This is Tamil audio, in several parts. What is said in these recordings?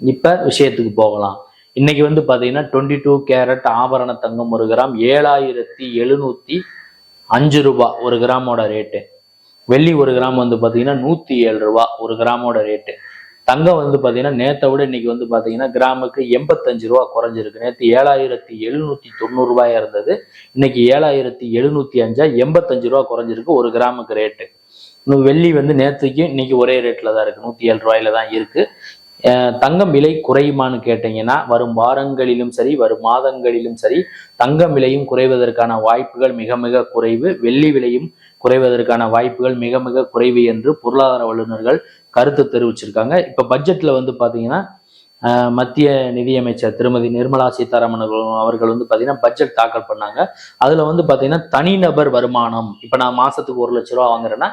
இப்போ விஷயத்துக்கு போகலாம். இன்னைக்கு வந்து பார்த்தீங்கன்னா டுவெண்ட்டி டூ கேரட் ஆபரண தங்கம் ஒரு கிராம் ஏழாயிரத்தி எழுநூற்றி அஞ்சு ரூபா ஒரு கிராமோட ரேட்டு வெள்ளி ஒரு கிராம் வந்து பார்த்தீங்கன்னா நூற்றி ஏழு ரூபா ஒரு கிராமோட ரேட்டு தங்கம் வந்து பார்த்தீங்கன்னா நேற்றை விட இன்னைக்கு வந்து பார்த்தீங்கன்னா கிராமுக்கு எண்பத்தஞ்சு ரூபா குறைஞ்சிருக்கு. நேற்று ஏழாயிரத்தி எழுநூற்றி தொண்ணூறு ரூபாயா இருந்தது. இன்னைக்கு ஏழாயிரத்தி எழுநூற்றி அஞ்சா எண்பத்தஞ்சு ரூபா குறைஞ்சிருக்கு ஒரு கிராமுக்கு ரேட்டு இன்னும் வெள்ளி வந்து நேற்றுக்கு இன்னைக்கு ஒரே ரேட்டில் தான் இருக்குது நூற்றி ஏழு ரூபாயில தான் இருக்குது தங்கம் விலை குறையுமான்னு கேட்டீங்கன்னா வரும் வாரங்களிலும் சரி வரும் மாதங்களிலும் சரி தங்கம் விலையும் குறைவதற்கான வாய்ப்புகள் மிக மிக குறைவு. வெள்ளி விலையும் குறைவதற்கான வாய்ப்புகள் மிக மிக குறைவு என்று பொருளாதார வல்லுநர்கள் கருத்து தெரிவிச்சிருக்காங்க. இப்ப பட்ஜெட்ல வந்து பாத்தீங்கன்னா மத்திய நிதியமைச்சர் திருமதி நிர்மலா சீதாராமன் அவர்கள் வந்து பார்த்தீங்கன்னா பட்ஜெட் தாக்கல் பண்ணாங்க. அதில் வந்து பார்த்தீங்கன்னா தனிநபர் வருமானம். இப்போ நான் மாதத்துக்கு ஒரு லட்ச ரூபா வாங்குறேன்னா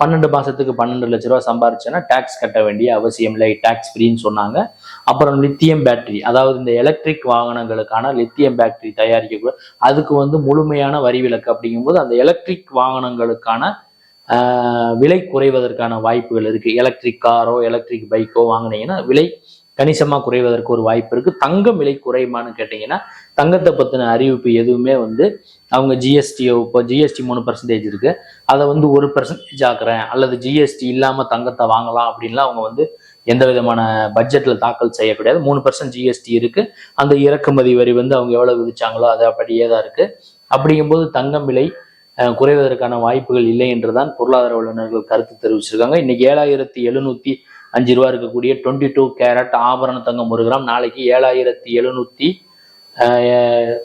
பன்னெண்டு மாசத்துக்கு பன்னெண்டு லட்ச ரூபா சம்பாரிச்சேன்னா டேக்ஸ் கட்ட வேண்டிய அவசியம் இல்லை. டேக்ஸ் ஃப்ரீன்னு சொன்னாங்க. அப்புறம் லித்தியம் பேட்டரி அதாவது இந்த எலக்ட்ரிக் வாகனங்களுக்கான லித்தியம் பேட்டரி தயாரிக்கக்கூட அதுக்கு வந்து முழுமையான வரி விலக்கு அப்படிங்கும்போது அந்த எலக்ட்ரிக் வாகனங்களுக்கான விலை குறைவதற்கான வாய்ப்புகள் இருக்கு. எலக்ட்ரிக் காரோ எலக்ட்ரிக் பைக்கோ வாங்கினீங்கன்னா விலை கணிசமாக குறைவதற்கு ஒரு வாய்ப்பு இருக்குது தங்கம் விலை குறையுமான்னு கேட்டிங்கன்னா தங்கத்தை பற்றின அறிவிப்பு எதுவுமே வந்து அவங்க ஜிஎஸ்டியோ இப்போ ஜிஎஸ்டி மூணு பர்சன்டேஜ் இருக்குது அதை வந்து ஒரு பர்சன்டேஜ் ஆக்குறேன். அல்லது ஜிஎஸ்டி இல்லாமல் தங்கத்தை வாங்கலாம் அப்படின்லாம் அவங்க வந்து எந்த விதமான பட்ஜெட்டில் தாக்கல் செய்யக்கூடாது மூணு பர்சன்ட் ஜிஎஸ்டி இருக்குது அந்த இறக்குமதி வரி வந்து அவங்க எவ்வளோ விதிச்சாங்களோ அது அப்படியே தான் இருக்குது அப்படிங்கும்போது தங்கம் விலை குறைவதற்கான வாய்ப்புகள் இல்லை என்றுதான் பொருளாதார வல்லுநர்கள் கருத்து தெரிவிச்சிருக்காங்க. இன்னைக்கு ஏழாயிரத்தி எழுநூத்தி அஞ்சு ரூபா இருக்கக்கூடிய டுவெண்ட்டி டூ கேரட் ஆபரண தங்கம் ஒரு கிராம். நாளைக்கு ஏழாயிரத்தி எழுநூத்தி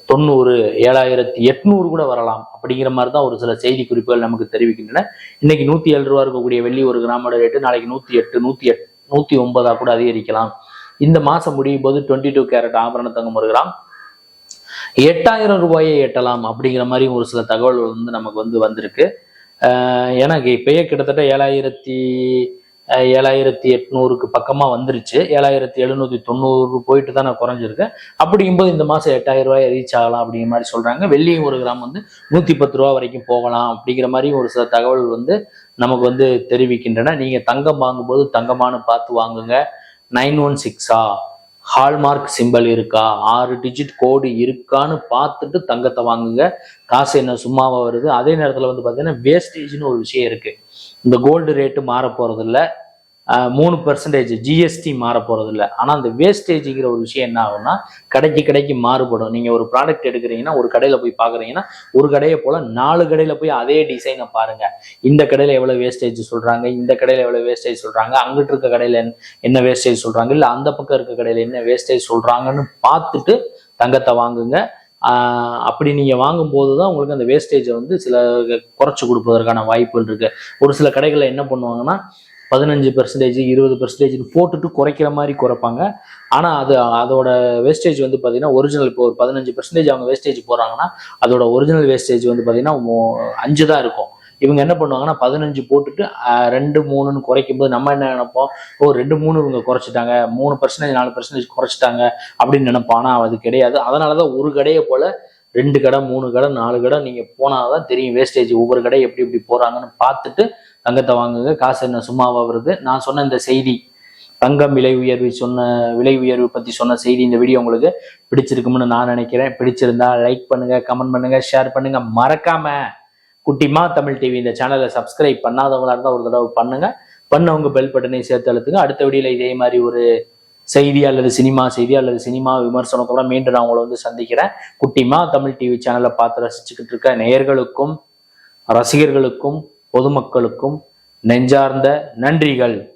தொண்ணூறு ஏழாயிரத்தி எட்நூறு கூட வரலாம். அப்படிங்கிற மாதிரி தான் ஒரு சில செய்தி குறிப்புகள் நமக்கு தெரிவிக்கின்றன. இன்னைக்கு நூத்தி ஏழு ரூபா இருக்கக்கூடிய வெள்ளி ஒரு கிராமோட ரேட்டு நாளைக்கு நூத்தி எட்டு நூத்தி எட் நூத்தி ஒன்பதா கூட அதிகரிக்கலாம். இந்த மாசம் முடியும் போது டுவெண்ட்டி டூ கேரட் ஆபரண தங்கம் ஒரு கிராம். எட்டாயிரம் ரூபாயை எட்டலாம் அப்படிங்கிற மாதிரி ஒரு சில தகவல்கள் வந்து நமக்கு வந்து வந்திருக்கு. ஏன்னா எனக்கு இப்பயே கிட்டத்தட்ட ஏழாயிரத்தி ஏழாயிரத்தி எட்நூறுக்கு பக்கமா வந்துருச்சு. ஏழாயிரத்தி எழுநூத்தி தொண்ணூறு போயிட்டு தான் நான் குறைஞ்சிருக்கேன். அப்படிங்கும்போது இந்த மாசம் எட்டாயிரம் ரூபாய் ரீச் ஆகலாம் அப்படிங்கிற மாதிரி சொல்றாங்க. வெள்ளியும் ஒரு கிராம் வந்து நூத்தி பத்து ரூபா வரைக்கும் போகலாம் அப்படிங்கிற மாதிரி ஒரு சில தகவல் வந்து நமக்கு வந்து தெரிவிக்கின்றன. நீங்க தங்கம் வாங்கும்போது தங்கமானு பார்த்து வாங்குங்க. நைன் ஒன் சிக்ஸா? ஹால்மார்க் சிம்பல் இருக்கா? ஆறு டிஜிட் கோடு இருக்கான்னு பார்த்துட்டு தங்கத்தை வாங்குங்க. காசு என்ன சும்மாவா வருது? அதே நேரத்தில் வந்து பார்த்தீங்கன்னா வேஸ்டேஜ்னு ஒரு விஷயம் இருக்கு. இந்த கோல்டு ரேட்டு மாற போறது மூணு பர்சன்டேஜ் ஜிஎஸ்டி மாற போறது இல்லை ஆனா அந்த வேஸ்டேஜ்ங்கிற ஒரு விஷயம் என்ன ஆகும்னா கடைக்கு கடைக்கு மாறுபடும். நீங்க ஒரு ப்ராடக்ட் எடுக்கிறீங்கன்னா ஒரு கடையில போய் பாக்குறீங்கன்னா ஒரு கடையை போல நாலு கடையில போய் அதே டிசைனை பாருங்க. இந்த கடையில எவ்வளவு வேஸ்டேஜ் சொல்றாங்க இந்த கடையில எவ்வளவு வேஸ்டேஜ் சொல்றாங்க அங்கிட்டு இருக்க கடையில என்ன- வேஸ்டேஜ் சொல்றாங்க இல்ல அந்த பக்கம் இருக்க கடையில என்ன வேஸ்டேஜ் சொல்றாங்கன்னு பார்த்துட்டு தங்கத்தை வாங்குங்க. அப்படி நீங்க வாங்கும்போது தான் உங்களுக்கு அந்த வேஸ்டேஜை வந்து சில குறைச்சு கொடுப்பதற்கான வாய்ப்புகள் இருக்கு. ஒரு சில கடைகளில் என்ன பண்ணுவாங்கன்னா பதினஞ்சு பெர்சன்டேஜ் இருபது பெர்சன்டேஜ்னு போட்டுட்டு குறைக்கிற மாதிரி குறைப்பாங்க. ஆனால் அது அதோட வேஸ்டேஜ் வந்து பார்த்தீங்கன்னா ஒரிஜினல் இப்போ ஒரு பதினஞ்சு பெர்சன்டேஜ் அவங்க வேஸ்டேஜ் போடுறாங்கன்னா அதோட ஒரிஜினல் வேஸ்டேஜ் வந்து பார்த்தீங்கன்னா மோ- அஞ்சு தான் இருக்கும். இவங்க என்ன பண்ணுவாங்கன்னா பதினஞ்சு போட்டுட்டு ரெண்டு மூணுன்னு குறைக்கும் போது நம்ம என்ன நினைப்போம்? ஓ ரெண்டு மூணு இவங்க குறைச்சிட்டாங்க. மூணு பர்சன்டேஜ் நாலு பர்சன்டேஜ் குறைச்சிட்டாங்க அப்படின்னு நினைப்போம். ஆனால் அது கிடையாது. அதனால தான் ஒரு கடையை போல ரெண்டு கடை மூணு கடை நாலு கடை நீங்கள் போனால் தான் தெரியும் வேஸ்டேஜ் ஒவ்வொரு கடை எப்படி எப்படி போகிறாங்கன்னு பார்த்துட்டு தங்கத்தை வாங்குங்க காசு என்ன சும்மாவா வருது? நான் சொன்ன இந்த செய்தி தங்கம் விலை உயர்வு சொன்ன விலை உயர்வு பற்றி சொன்ன செய்தி இந்த வீடியோ உங்களுக்கு பிடிச்சிருக்கும்னு நான் நினைக்கிறேன். பிடிச்சிருந்தா லைக் பண்ணுங்க கமெண்ட் பண்ணுங்க ஷேர் பண்ணுங்க. மறக்காம குட்டிமா தமிழ் டிவி இந்த சேனலை சப்ஸ்கிரைப் பண்ணாதவங்களா இருந்தால் ஒரு தடவை பண்ணுங்க. பண்ணவங்க பெல் பட்டனை சேர்த்து அழுத்துங்க. அடுத்த வீடியோல இதே மாதிரி ஒரு செய்தி அல்லது சினிமா செய்தி அல்லது சினிமா விமர்சனத்தோட மீண்டும் நான் உங்களை வந்து சந்திக்கிறேன். குட்டிமா தமிழ் டிவி சேனலை பார்த்து ரசிச்சுக்கிட்டு இருக்க நேயர்களுக்கும் ரசிகர்களுக்கும் பொதுமக்களுக்கும் நெஞ்சார்ந்த நன்றிகள்.